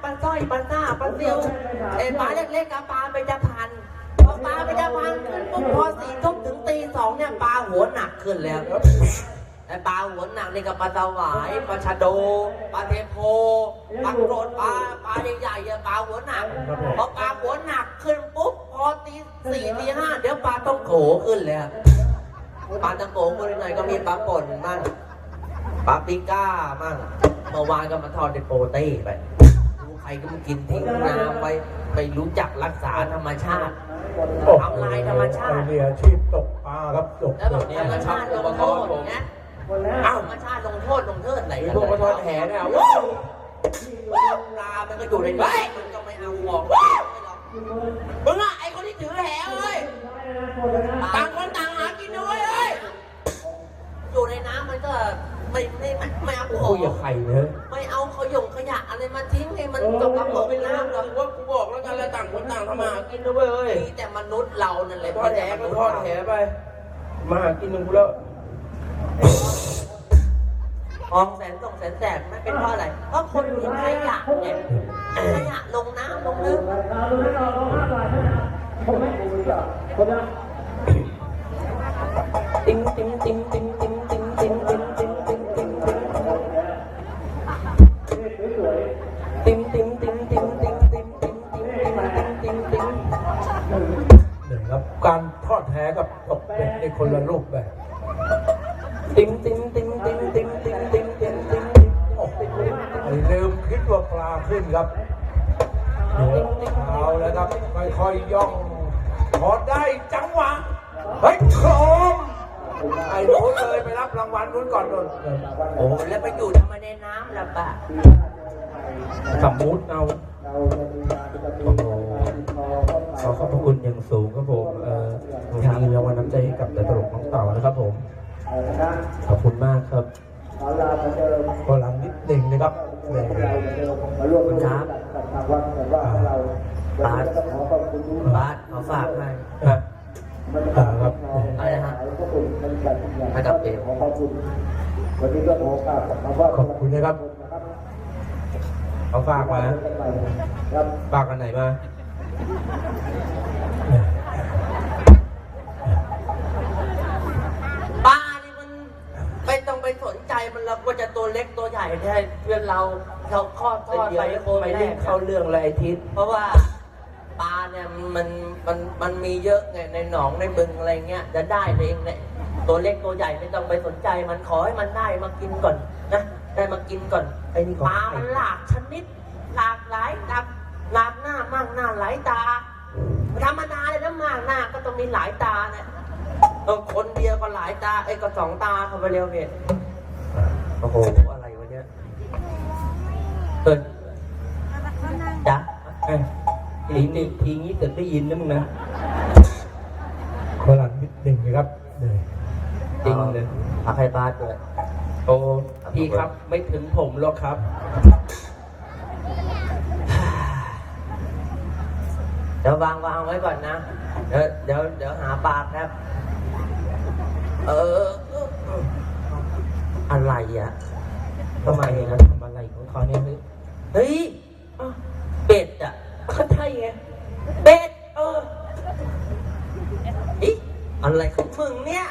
เป็นจพันธุ์เนี่ยปลาสร้อยปลาหน้าปลาซิวไอ้ปลาเล็กๆกับปลาเป็นจพันธุ์พอปลาเป็นจพันธุ์ขึ้นปุ๊บพอสี่ทุ่มถึงตีสองเนี่ยปลาหัวหนักขึ้นแล้วไอ้ปลาหัวหนักนี่กับปลาสวายปลาชะโดปลาเทโพปลาโกรดปลาปลาใหญ่ๆอะปลาหัวหนักพอปลาหัวหนักขึ้นปุ๊บพอตีสี่ตีห้าเดี๋ยวปลาต้องโขขึ้นแล้วปลาตะโขขึ้นหน่อยก็มีปลาป่นบ้างปาปริก้ามั่งเมื่อวานก็มาทอดในโปเต้ไปดูใคร ก็มากินทิ้งน้ำไปไม่รู้จักรักษาธรรมชาติทำลายธรรมชาติ มีอาชีพตกปลาครับตกแล้วบอกธรรมชาติลงโทษนะเอ้าธรรมชาติลงโทษลงโทษไหนพวกมาทอดแหเนี่ยว้าวปลามันก็อยู่ในนี้มันก็ไม่เอาออกมึงอะไอคนที่ถือแหเอ้ยต่างคนต่างหากินนะเว้ยเอ้ยอยู่ในน้ำมันก็ไม่ไม่ไม่ไม่เอาอคุอยกับกใครเลยไม่เอาขย งขยะอะไรมาทิ้งให้มันตกกระป๋องเป็นน้ำหรอกว่ากูบอกแล้วกันแล้วต่างคนต่างทำมาหากินนะเว้ยมีแต่มนุษย์เรานั่นแหละทอดแหก็ทอดแหไป มาหากินหนึ่งกูแล้วมองแสนส่งแสนแสบไม่เป็นเพราะอะไร เพราะคนทิ้งขยะเนี่ยขยะลงน้ำลงลึก การทอดแหกับตกเป็ดในคนละรูปแบบติ้งติ้งติ้งติ้งติ้งติ้งติ้งติ้งติ้งโอ้โหลืมคิดว่าปลาขึ้นครับเอาแล้วครับค่อยๆย่องพอได้จังหวะเฮ้ยโคมไอ้หนูเลยไปรับรางวัลนู้นก่อนนู้นโอ้แล้วไปอยู่ทำไมในน้ำล่ะปะสมมุติเอาโอ้โห ขอขอบพระคุณอย่างสูงครับผมเอ่อทางเรางวัลน้ำใจให้กับแต่ตลกน้องเต่านะครับผมขอบคุณมากครับขออฟลังนิดหนึ่งนะครับแหมาร่วมันครับบางวัดแต่ว่าเาวันนี้ต่านบาสขอฝากให้ ครับ ครับอะไรนะฮะขอบคุณท่านกันอางให้กับเอว ขอขอบคุณวันนี้ก็ขอฝากคำว่าขอบคุณนะครับเขาฝากมาฝากกันไหนมา สนใจมันเราก็จะตัวเล็กตัวใหญ่ได้เพื่อนเราเราคลอดทอดไปโคไปแรเล่นกเข้าเรื่องเลยไอทิศเพราะว่าปลาเนี่ยมันมันมันมีเยอะไงในหนองในบึงอะไรเงี้ยจะได้เองเนี่ยตัวเล็กตัวใหญ่ไม่ต้องไปสนใจมันขอให้มันได้มากินก่อนนะได้มากินก่อน ไอ้นี่ของปลาใครมันหลากชนิด หลากหลายกับหลากหน้ามากหน้าหลายตา ธรรมดาเลยนะมากหน้าก็ต้องมีหลายตาเนี่ยต้องคนเดียวก็หลายตาไอ้ก็สองตาเข้าไปเร็วเนี่ย โอ้โห อะไรวะเนี่ยเอินจ๊ะเอ้ยทีนี้ทีนี้เกิดได้ยินนะมึงนะขอหลังนิดหนึ่งนะครับนี่จริงเลยผักไข่ปลาด้วยโอ้พี่ครับไม่ถึงผมหรอกครับ เดี๋ยววางวางไว้ก่อนนะ เดี๋ยวเดี๋ยวเดี๋ยวหาปลาครับ เออ อะไรอะทำไมนะทำอะไรของเขาเนี่ยเฮ้ยเฮ้ยอ้าวเป็ดอะก็ใช่ไงเป็ดเอออิอะไรของมึงเนี่ย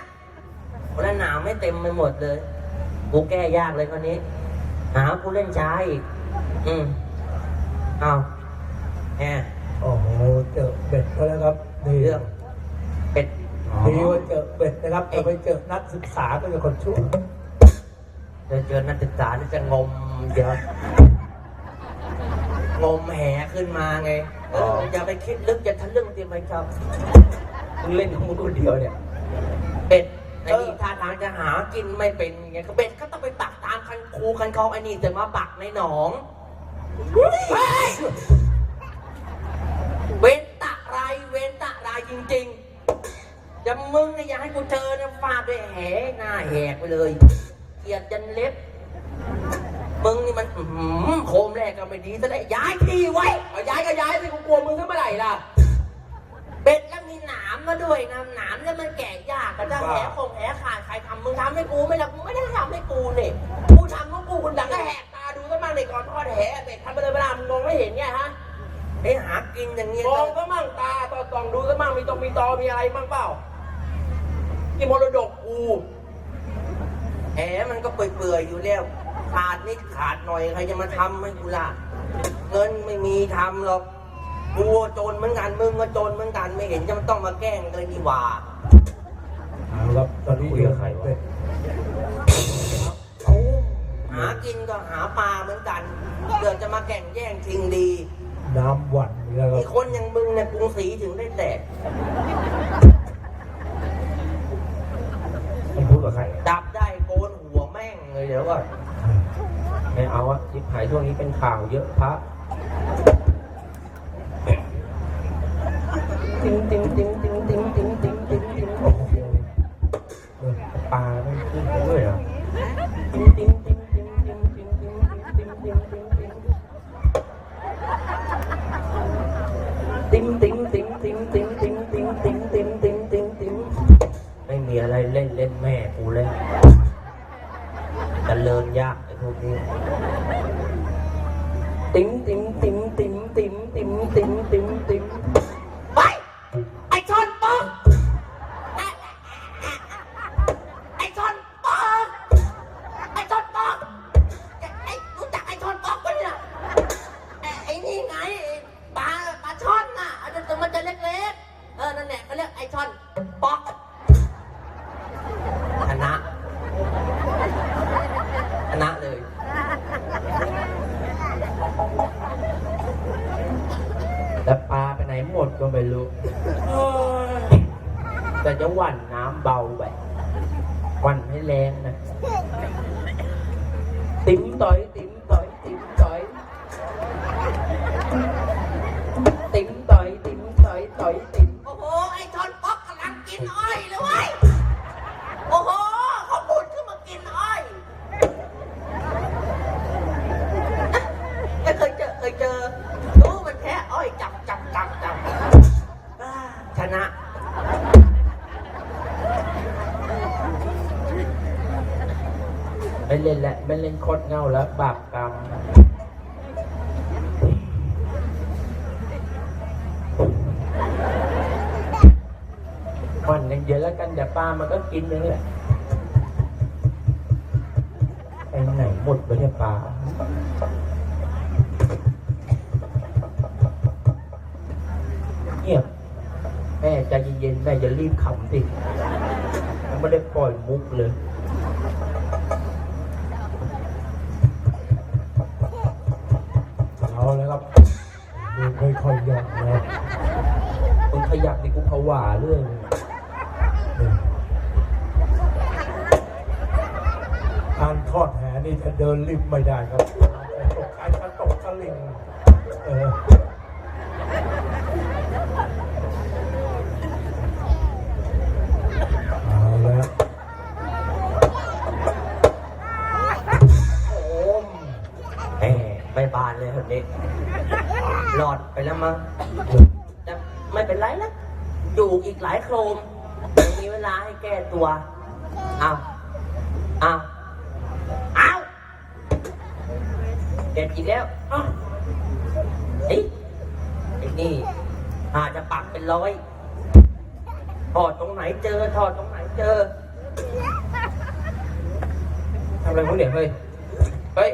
คนละหนามไม่เต็มไปหมดเลย กูแก้ยากเลยคนนี้ หากูเล่นช้าอีก อืมเอาแหมโอ้โหเจอเป็ดเขาแล้วครับนี่เรื่องเป็ดดีว่าเจอเป็ดนะครับจะไปเจอนักศึกษาก็เป็นคนชั่วเจอเจอนักศึกษานี่จะงมเดี๋ยวงมแหขึ้นมาไงเอออย่าไปคิดลึกอย่าทะลึ่งเตรียมไปครับมึงเล่นของมึงคนเดียวเนี่ยเป็ดไอ้นี่ท่าทางจะหากินไม่เป็นไงก็เป็ดก็ต้องไปปักตามคันคูคันคลองไอ้นี่จะมาปักในหนองเฮ้ยเว้นตะไรเว้นตะไรจริงๆจะมึงเนี่ยอยากให้กูเจอเนี่ยฟาดด้วยแหหน้าแหกไปเลย เกียดจันเล็บ มึงนี่มันอื้อหือโคมแรกก็ไม่ดีซะแล้วย้ายที่ไว้เอาย้ายก็ย้ายสิกูกลัวมึงซะเมื่อไหร่ล่ะ เป็ดแล้วมีหนามมาด้วยนะหนามแล้วมันแก่ยากก็จะแหคงแหขาดใครทำมึงทำให้กูไม่ละกูไม่ได้ทำให้กูเนี่ยกูทำของกูคุณดังก็แหกตาดูซะบ้างเลยก่อนทอดแหเป็ดทำไปเลยเวลามึงมองไม่เห็นไงฮะไอหากินอย่างเงี้ยมองก็มั่งตาต่อตองดูซะมั่งมีตรงมีตอมีอะไรมั่งเปล่าที่มรดกกู เปื่อยๆอยู่แล้วขาดนิดขาดหน่อยใครจะมาทำให้กูล่ะเงินไม่มีทำหรอกกูโจรเหมือนกันมึงก็โจรเหมือนกันไม่เห็นจะมันต้องมาแกล้งเลยดีกว่าเอาครับตอนนี้คุยกับใครวะเอาหากินก็หาปลาเหมือนกันเดือจะมาแข่งแย่งชิงดี น้ำหวัน tính tính tính. หนหมดก็ไม่รู้ แต่จะหวั่นน้ำเบาไปหวั่นให้แรงนะ ติ๋มต่อยติ๋มต่อย ไม่เล่นโคตรเง่าแล้วบาปกรรมวันยังเยอะแล้วกันเดี๋ยวปลามันก็กินเลยแหละไปไหนหมดไปเนี่ยปลาเงียบแม่ใจเย็นๆแม่อย่ารีบขำสิยังไม่ได้ปล่อยมุกเลย เอาเลยครับดู ค่อยๆย่องนะมึงขยับนี่กูผวาเรื่องการทอดแหนี่จะเดินริมไม่ได้ครับตกใจตกตะลิงเออแล้วโอ้มแหมไม่บานเลยคนนี้ หลอดไปแล้วมั้งแต่ไม่เป็นไรแล้วอยู่อีกหลายโครมยังมีเวลาให้แก้ตัวเอาเอาเอาเด็ดอีกแล้วอ้าเฮ้ยไอ้นี่อาจจะปักเป็นร้อยถอดตรงไหนเจอถอดตรงไหนเจอทำอะไรมึงเนี่ยเฮ้ยเฮ้ย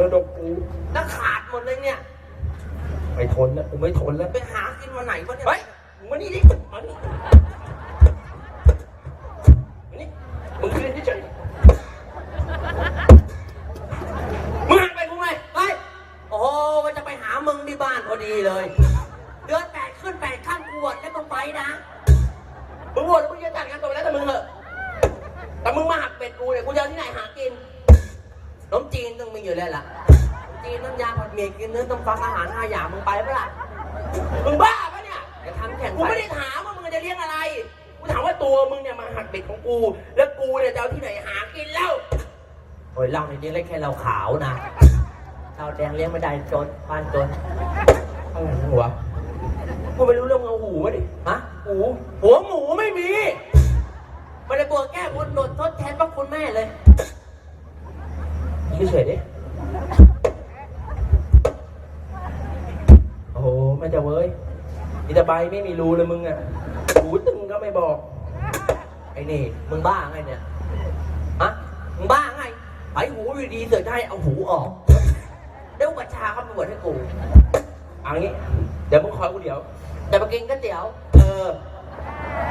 รดกกูแล้วขาดหมดเลยเนี่ย ไม่ทนแล้วกูไม่ทนแล้ว ไปหากินวันไหนวะเนี่ย เฮ้ยมึงมานี่ดิมานี่มานี่มึงยืนเฉยๆมึงหันไปกูไหมเฮ้ยดีเลย เดือนแปดขึ้นแปดข้ามกูบวชแล้วมึงไปนะ มึงบวชแล้วมึงจะจัดงานตัวแล้วแต่มึงเหอะแต่มึงมาหักเป็ดกูเนี่ยกูจะเอาที่ไหนหากินขนม จีนต้องมีอยู่แล้วล่ะขนมจีนน้ำยาผัดหมี่กินเนื้อต้มฟักอาหารห้าอย่างมึงไปปะล่ะมึงบ้าปะเนี่ยจะทำแข่งกูไม่ได้ถามว่ามึงจะเลี้ยงอะไรกูถามว่าตัวมึงเนี่ยมาหักเบ็ดของกู แล้วกูเนี่ยจะเอาที่ไหนหากินแล้วโอ้ยเหล้าในนี้เล็กแค่เหล้าขาวนะเหล้าแดงเลี้ยงไม่ได้จนบ้านจนอะไรวะกูไม่รู้เรื่องเอาหูมาดิฮะหูหัวหมูไม่มีไม่ได้บวชแก้บนโดดทดแทนพระคุณแม่เลย ยืดเฉยดิ โอ้โหไม่จะเว้ยอิตาใบ ไม่มีรูเลยมึงอะหูตึงก็ไม่บอก ไอ้นี่มึงบ้าไงเนี่ยฮะมึงบ้าไงไอ้หูอยู่ดีเสือกจะให้เอาหูออกเดี๋ยวบัญชาเขาไปบวชให้กูเอางี้ เดี๋ยวมึงคอยกูเดี๋ยวแต่มากินก๋วยเตี๋ยว เออ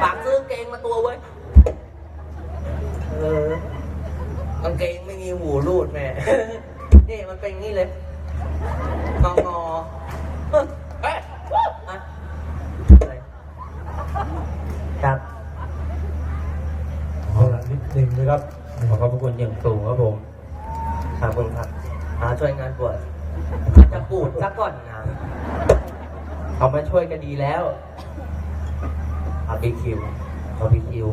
ฝากซื้อกางเกงมาตัวเว้ยเออกางเกงไม่มีหูรูดแม่ นี่มันเป็นงนี้เลยงองอเฮ้ย เฮ้ย อะอะไรครับ เอา ละนิดนึงนะครับ ขอขอบพระคุณอย่างสูงครับผมขอบคุณครับมาช่วยงานบวชอาจจะปูดซะก่อนนะเขามาช่วยก็ดีแล้วอาร์บีคิวบาร์บีคิว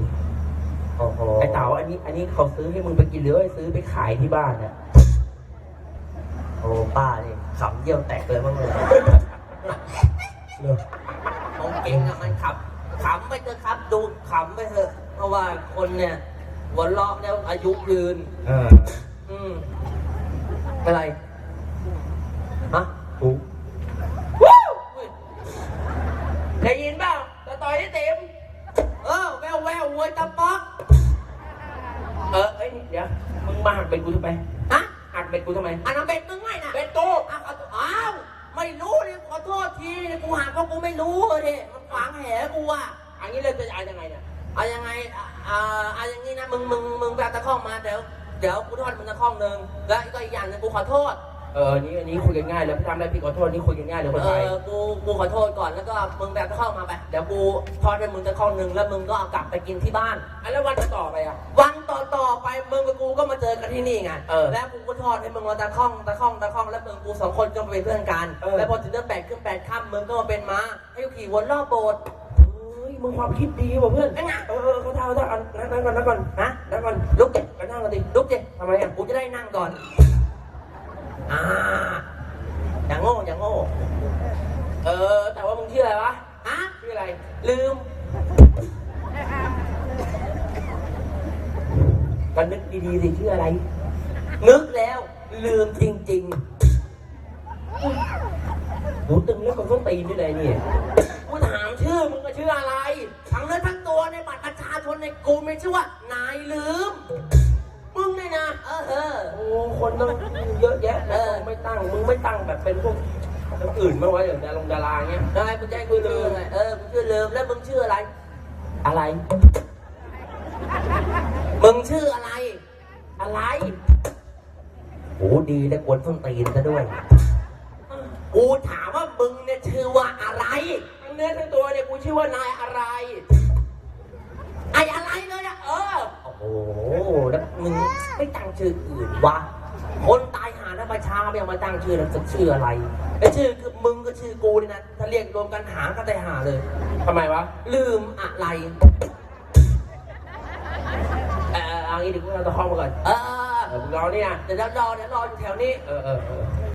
โอ้โหไอ้เต๋าอันนี้ อันนี้เขาซื้อให้มึงไปกินหรือว่าซื้อไปขายที่บ้านเนี่ยโอ้ป้านี่ขำเยี่ยวแตกเลยมั้งเลยเริ่มของเก่งอะมันขับขำไปเถอะครับ ดูขำไปเถอะ เพราะว่าคนเนี่ย หัวเราะแล้วอายุยืน เอออืมอะไรฮะกูวู้ยได้ยินเปล่าตะต่อยได้เต็มเออแววแวววัวตะป๊อกเออเอ้ยเดี๋ยวมึงมาหักเบ็ดกูทำไมฮะหักเบ็ดกูทำไมอันนั้นเป็นมึงไงนะเบ็ดตูอ้าวอ้าวไม่รู้นี่ขอโทษทีกูหาเพราะกูไม่รู้เลยมันขวางแหกูอะอันนี้เราจะเอายังไงเนี่ย เอายังไงอะอ่าเอาอย่างนี้นะ มึง มึง มึงไปเอาตะข้องมาเดี๋ยว เดี๋ยวกูทอดมึงตะข้องหนึ่งแล้วก็อีกอย่างหนึงกูขอโทษ เอออันนี้อันนี้คุยกันง่ายเลยพี่ทำอะไรพี่ขอโทษนี่คุยกันง่ายเลยคนเอไทยอ กู กูขอโทษก่อน แล้วก็มึงแบบตะข้องมาไป เดี๋ยวกูทอดให้มึงตะข้องหนึ่งแล้วมึงก็เอากลับไปกินที่บ้านอันแล้ววันต่อไปอะ วันต่อต่อๆไปมึงกับกูก็มาเจอกันที่นี่ไง เออแล้วกูก็ทอดให้มึงมาตะข้องตะข้องตะข้องแล้วมึงกูสองคนก็มาเป็นเพื่อนกัน เออ แล้วพอถึงเดือนแปดขึ้นแปดค่ำมึงก็มาเป็นม้าให้กูขี่วนรอบโบสถ์เฮ้ย มึงความคิดดีว่ะเพื่อนเป็นไงเออเออเขาท่าเขาท่าอันนั่งก่อนนั่งก่อนฮะนั่งก่อนลุกดิไปนั่งกันดิลุกดิทำไมอะกูจะได้นั่งก่อน อ่า อย่างโง่ อย่างโง่ เออ แต่ว่ามึงชื่ออะไรวะ ฮะ ชื่ออะไร ลืม กันนึกดีๆสิชื่ออะไร นึกแล้ว ลืมจริง หูตึงแล้วก็ต้องตีนด้วยเลยนี่ ๆ กูถามชื่อมึงก็ชื่ออะไร ทั้งเนื้อทั้งตัวในบัตรประชาชนในกูไม่ชื่อว่านายลืม มึงเนี่ยนะเออเออ โอ้คนต้องเยอะแยะแล้วไม่ตั้ง มึงไม่ตั้งแบบเป็นพวกคนอื่นบ้างวะอย่างดารงดาราเงี้ยทำไมกูจะให้กูลืมไงเออกูชื่อลืมแล้วมึงชื่ออะไร อะไร มึงชื่ออะไร อะไรโอ้ดีได้กวนส้นตีนซะด้วย กูถามว่ามึงเนี่ยชื่อว่าอะไร ทั้งเนื้อทั้งตัวเนี่ยกู ชื่อว่านายอะไร ไอ้อะไรเลยอะเออ โอ้โห แล้วมึงไม่ตั้งชื่ออื่นวะ คนตายหาแล้วประชาไม่เอามาตั้งชื่อแล้วจะชื่ออะไร ไอ้ชื่อคือมึงก็ชื่อกูนี่นะถ้าเรียกรวมกันหาก็ได้หาเลย ทำไมวะ ลืมอะไร เออเอางี้เดี๋ยวกูเอาตะคองมาก่อน เออเออมึงรอเนี่ย เดี๋ยวรอเดี๋ยวรออยู่แถวนี้ เออเออเออ